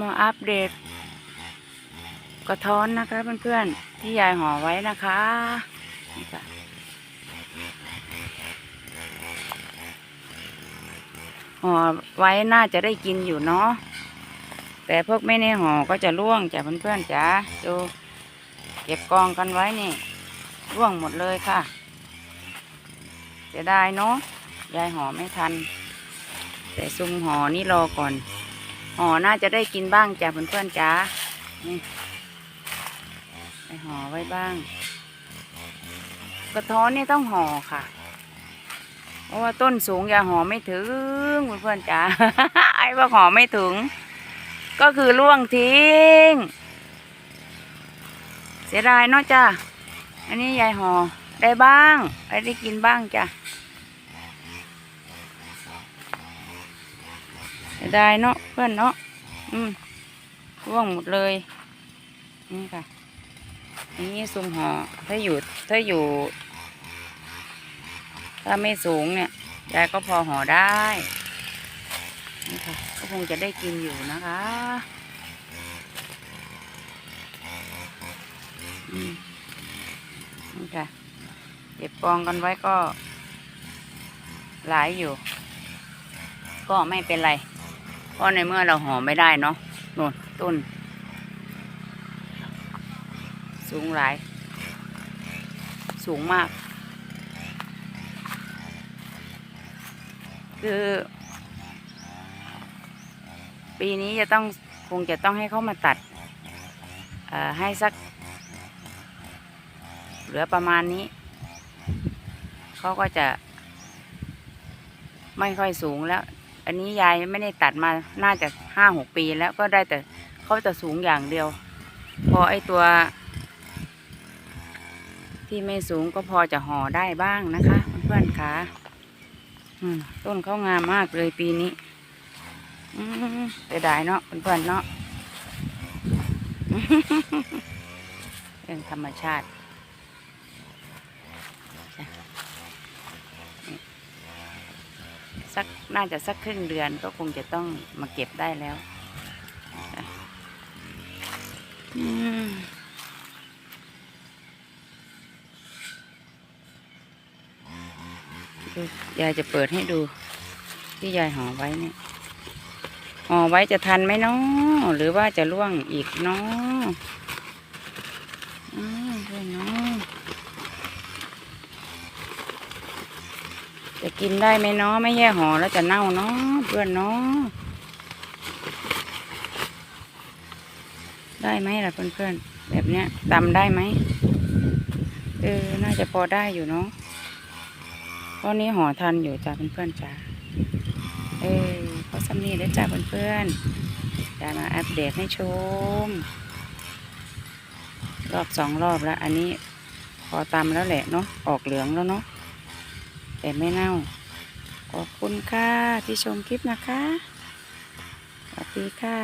มาอัปเดต กระท้อนนะคะเพื่อนๆที่ยายห่อไว้นะคะนี่ค่ะห่อไว้น่าจะได้กินอยู่เนาะแต่พวกไม่ในห่อก็จะร่วงจ้ะเพื่อนๆจ๋าดูเก็บกองกันไว้นี่ร่วงหมดเลยค่ะเสียดายเนาะยายห่อไม่ทัน แต่ซุมห่อนี่รอก่อน ห่อน่าจะได้กินบ้างจ้ะเพื่อนๆจ้านี่ไปห่อไว้บ้าง กระท้อนนี่ต้องห่อค่ะ เพราะว่าต้นสูงอย่าห่อไม่ถึงเพื่อนๆจ้าไอ้ว่าห่อไม่ถึง ก็คือล่วงทิ้ง เสียดายเนาะจ้าอันนี้ยายห่อได้บ้างได้กินบ้างจ้ะ เสียดายเนาะเพื่อนเนาะอืมร่วงหมดเลยนี่ค่ะนี่ซุมหอถ้าอยู่ถ้าอยู่ ถ้าไม่สูงเนี่ยยายก็พอห่อได้นี่ค่ะก็คงจะได้กินอยู่นะคะอืมนี่ค่ะเก็บกองกันไว้ก็หลายอยู่ ก็ไม่เป็นไร เพราะในเมื่อเราห่อไม่ได้เนาะนู่นต้น สูงหลาย สูงมาก คือ ปีนี้จะต้องคงจะต้องให้เขามาตัดอ่อให้สัก เหลือประมาณนี้ เขาก็จะไม่ค่อยสูงแล้ว อันนี้ยายไม่ได้ตัดมาน่าจะห้าหกปีแล้วก็ได้แต่เขาจะสูงอย่างเดียว พอไอตัว ที่ไม่สูงก็พอจะห่อได้บ้างนะคะเพื่อนๆคะต้นเขางามมากเลยปีนี้อืมแต่ได้เนาะเพื่อนๆเนาะเรื่องธรรมชาติ สักน่าจะสักครึ่งเดือนก็คงจะต้องมาเก็บได้แล้วดูยายจะเปิดให้ดู ที่ยายห่อไว้เนี่ยห่อไว้จะทันไหมเนาะหรือว่าจะล่วงอีกเนาะอืมด้วยเนา จะกินได้ไหมเนาะไม่แย่ห่อแล้วจะเน่าเนาะเพื่อนเนาะได้ไหมล่ะเพื่อนๆแบบเนี้ยตำได้ไหมเออน่าจะพอได้อยู่เนาะเพราะนี้ห่อทันอยู่จ้าเพื่อนๆจ้าเออเพราะสำนีได้จ้าเพื่อนๆจะมาอัปเดตให้ชม รอบสองรอบแล้ว อันนี้พอตำแล้วแหละเนาะออกเหลืองแล้วเนาะ แต่ไม่เน่า ขอบคุณค่ะที่ชมคลิปนะคะ สวัสดีค่ะ